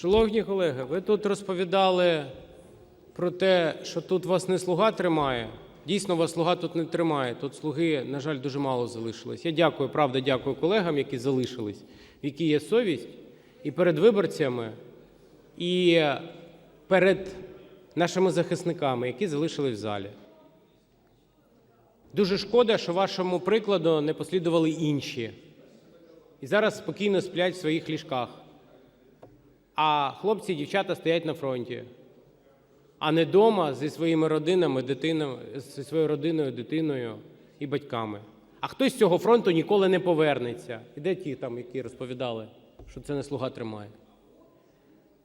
Шановні колеги, ви тут розповідали про те, що тут вас не слуга тримає. Дійсно, вас слуга тут не тримає. Тут слуги, на жаль, дуже мало залишилось. Я дякую, правда, дякую колегам, які залишились, в які є совість і перед виборцями, і перед нашими захисниками, які залишились в залі. Дуже шкода, що вашому прикладу не послідували інші. І зараз спокійно сплять в своїх ліжках. А хлопці і дівчата стоять на фронті, а не вдома зі своїми родинами, дитинами, зі своєю родиною, дитиною і батьками. А хтось з цього фронту ніколи не повернеться. І де ті там, які розповідали, що це не слуга тримає?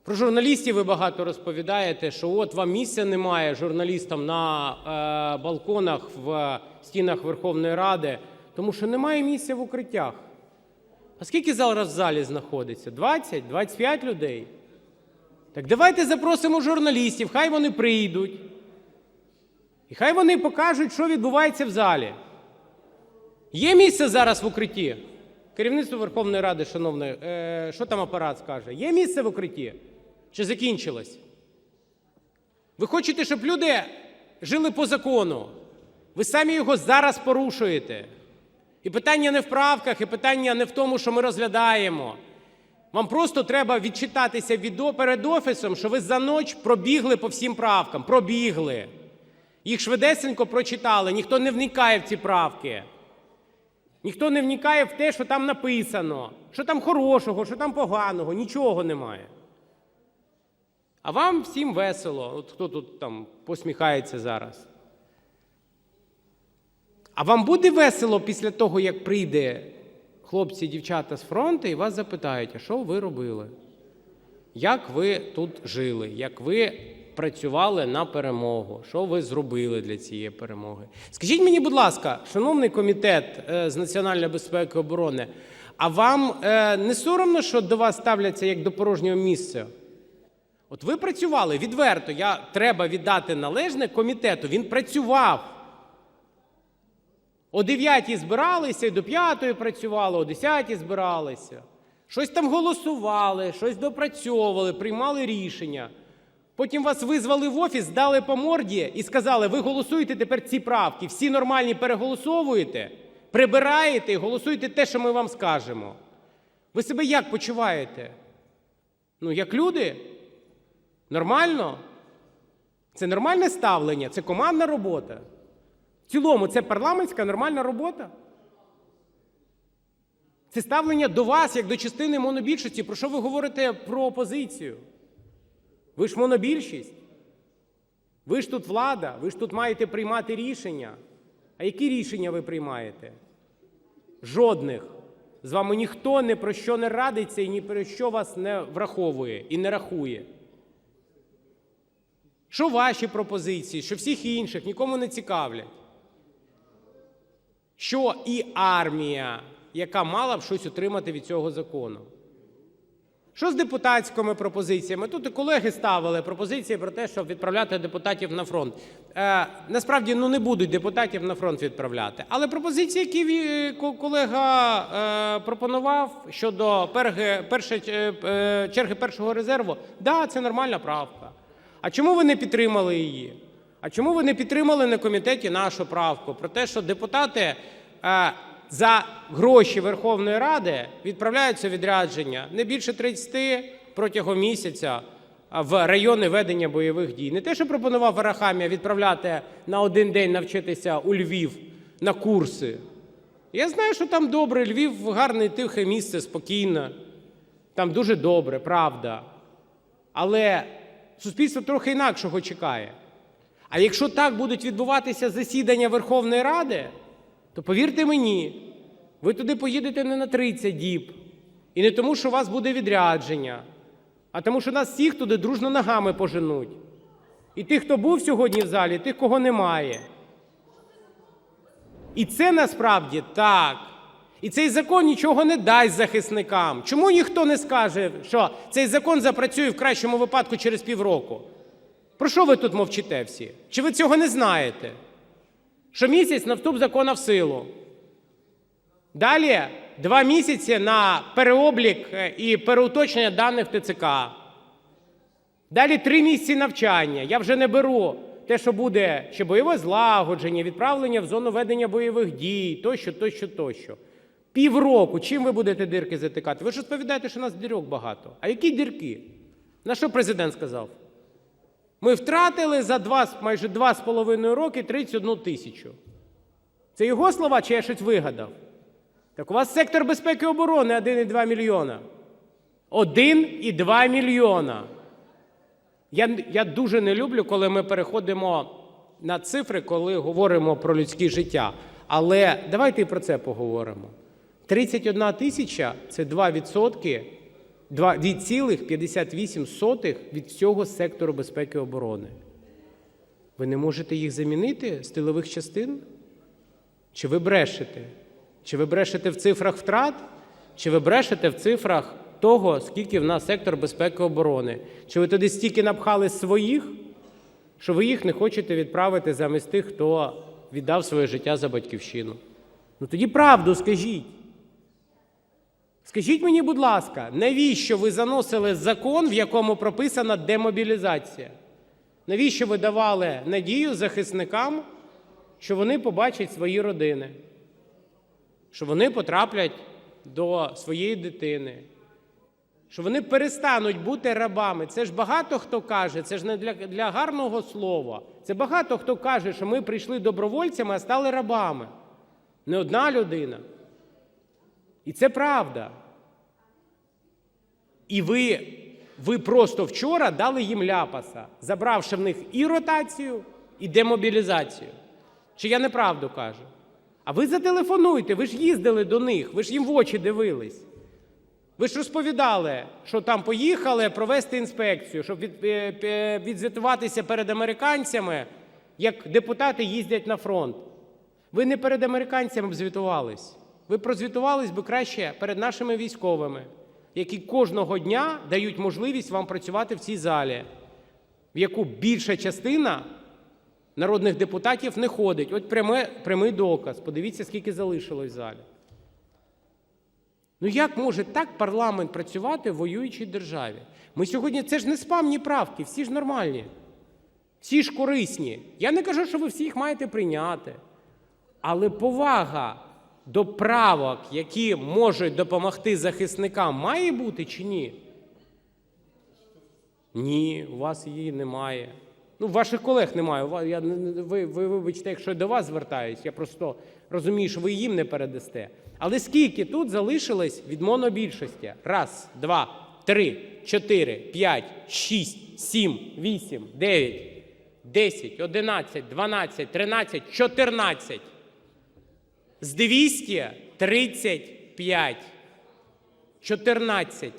Про журналістів ви багато розповідаєте, що от вам місця немає журналістам на е, балконах в стінах Верховної Ради, тому що немає місця в укриттях. А скільки зараз в залі знаходиться? 20, 25 людей? Так давайте запросимо журналістів, хай вони прийдуть. І хай вони покажуть, що відбувається в залі. Є місце зараз в укритті? Керівництво Верховної Ради, шановне, е, що там апарат скаже? Є місце в укритті? Чи закінчилось? Ви хочете, щоб люди жили по закону? Ви самі його зараз порушуєте. І питання не в правках, і питання не в тому, що ми розглядаємо. Вам просто треба відчитатися від перед офісом, що ви за ніч пробігли по всім правкам. Пробігли. Їх швидесенько прочитали, ніхто не вникає в ці правки. Ніхто не вникає в те, що там написано, що там хорошого, що там поганого, нічого немає. А вам всім весело. От хто тут там посміхається зараз? А вам буде весело після того, як прийде хлопці, дівчата з фронту і вас запитають, а що ви робили? Як ви тут жили? Як ви працювали на перемогу? Що ви зробили для цієї перемоги? Скажіть мені, будь ласка, шановний комітет е, з національної безпеки і оборони, а вам е, не соромно, що до вас ставляться як до порожнього місця? От ви працювали відверто. Я треба віддати належне комітету. Він працював. О 9 збиралися і до 5 працювали, о 10 збиралися. Щось там голосували, щось допрацьовували, приймали рішення. Потім вас визвали в офіс, дали по морді і сказали: ви голосуєте тепер ці правки. Всі нормальні переголосовуєте, прибираєте і голосуєте те, що ми вам скажемо. Ви себе як почуваєте? Ну, як люди? Нормально? Це нормальне ставлення, це командна робота. В цілому, це парламентська нормальна робота. Це ставлення до вас, як до частини монобільшості. Про що ви говорите про опозицію? Ви ж монобільшість. Ви ж тут влада, ви ж тут маєте приймати рішення. А які рішення ви приймаєте? Жодних. З вами ніхто ні про що не радиться і ні про що вас не враховує і не рахує. Що ваші пропозиції, що всіх інших нікому не цікавлять. Що і армія, яка мала б щось отримати від цього закону. Що з депутатськими пропозиціями? Тут і колеги ставили пропозиції про те, щоб відправляти депутатів на фронт. Е, насправді ну, не будуть депутатів на фронт відправляти. Але пропозиції, які колега е, пропонував щодо перги, першої, е, е, черги першого резерву, да, це нормальна правка. А чому ви не підтримали її? А чому ви не підтримали на комітеті нашу правку про те, що депутати е, за гроші Верховної Ради відправляються відрядження не більше 30 протягом місяця в райони ведення бойових дій? Не те, що пропонував Арахамія відправляти на один день навчитися у Львів на курси. Я знаю, що там добре, Львів гарне тихе місце, спокійне. Там дуже добре, правда. Але суспільство трохи інакшого чекає. А якщо так будуть відбуватися засідання Верховної Ради, то повірте мені, ви туди поїдете не на 30 діб. І не тому, що у вас буде відрядження, а тому, що нас всіх туди дружно ногами поженуть. І тих, хто був сьогодні в залі, тих, кого немає. І це насправді так. І цей закон нічого не дасть захисникам. Чому ніхто не скаже, що цей закон запрацює в кращому випадку через півроку? Про що ви тут мовчите всі? Чи ви цього не знаєте? Що місяць на вступ закону в силу. Далі два місяці на переоблік е, і переуточнення даних ТЦК. Далі три місяці навчання. Я вже не беру те, що буде ще бойове злагодження, відправлення в зону ведення бойових дій, тощо, тощо, тощо. Півроку. Чим ви будете дирки затикати? Ви ж розповідаєте, що у нас дірок багато. А які дірки? На що президент сказав? Ми втратили за два, майже два з половиною роки 31 тисячу. Це його слова, чи я щось вигадав? Так у вас сектор безпеки і оборони 1,2 мільйона. 1,2 мільйона. Я, я дуже не люблю, коли ми переходимо на цифри, коли говоримо про людське життя. Але давайте і про це поговоримо. 31 тисяча це 2%, 2,58 від всього сектору безпеки і оборони. Ви не можете їх замінити з тилових частин? Чи ви брешете? Чи ви брешете в цифрах втрат? Чи ви брешете в цифрах того, скільки в нас сектор безпеки і оборони? Чи ви туди стільки напхали своїх, що ви їх не хочете відправити замість тих, хто віддав своє життя за батьківщину? Ну тоді правду скажіть. Скажіть мені, будь ласка, навіщо ви заносили закон, в якому прописана демобілізація? Навіщо ви давали надію захисникам, що вони побачать свої родини, що вони потраплять до своєї дитини, що вони перестануть бути рабами. Це ж багато хто каже, це ж не для, для гарного слова. Це багато хто каже, що ми прийшли добровольцями, а стали рабами. Не одна людина. І це правда. І ви, ви просто вчора дали їм ляпаса, забравши в них і ротацію, і демобілізацію. Чи я неправду кажу? А ви зателефонуйте, ви ж їздили до них, ви ж їм в очі дивились. Ви ж розповідали, що там поїхали провести інспекцію, щоб е, відзвітуватися перед американцями, як депутати їздять на фронт. Ви не перед американцями б звітувались. Ви прозвітувались би краще перед нашими військовими, які кожного дня дають можливість вам працювати в цій залі, в яку більша частина народних депутатів не ходить. От пряме, прямий доказ. Подивіться, скільки залишилось в залі. Ну як може так парламент працювати в воюючій державі? Ми сьогодні це ж не спамні правки, всі ж нормальні, всі ж корисні. Я не кажу, що ви всі їх маєте прийняти. Але повага до правок, які можуть допомогти захисникам, має бути чи ні? Ні, у вас її немає. Ну, ваших колег немає. Я, ви, ви вибачте, якщо я до вас звертаюсь, я просто розумію, що ви їм не передасте. Але скільки тут залишилось від монобільшості? Раз, два, три, чотири, п'ять, шість, сім, вісім, дев'ять, десять, одинадцять, дванадцять, тринадцять, чотирнадцять. З 235. 14.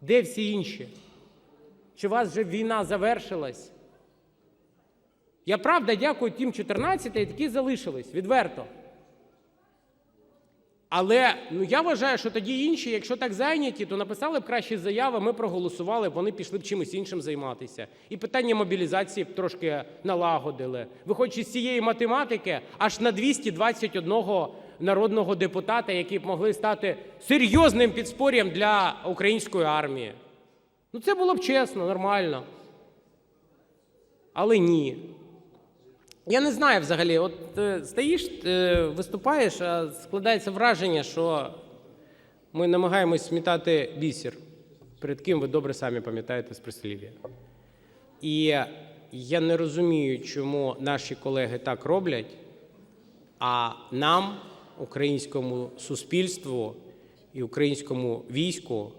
Де всі інші? Чи у вас вже війна завершилась? Я правда дякую тим 14, які залишились, відверто. Але ну, я вважаю, що тоді інші, якщо так зайняті, то написали б кращі заяви, ми проголосували, вони пішли б чимось іншим займатися. І питання мобілізації б трошки налагодили. Виходячи з цієї математики, аж на 221 народного депутата, які б могли стати серйозним підспор'ям для української армії. Ну це було б чесно, нормально. Але ні. Я не знаю взагалі, от е, стоїш, е, виступаєш, а складається враження, що ми намагаємось смітати бісер, перед ким ви добре самі пам'ятаєте з прислів'я. І я не розумію, чому наші колеги так роблять, а нам, українському суспільству і українському війську,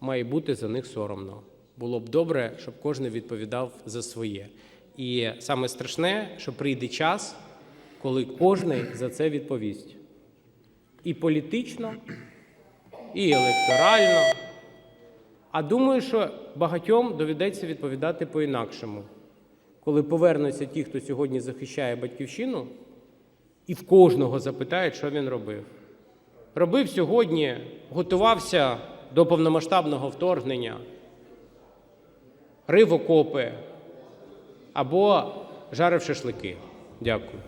має бути за них соромно. Було б добре, щоб кожен відповідав за своє. І саме страшне, що прийде час, коли кожен за це відповість. І політично, і електорально. А думаю, що багатьом доведеться відповідати по-інакшому. Коли повернуться ті, хто сьогодні захищає батьківщину, і в кожного запитають, що він робив. Робив сьогодні, готувався до повномасштабного вторгнення, рив окопи або жарив шашлики. Дякую.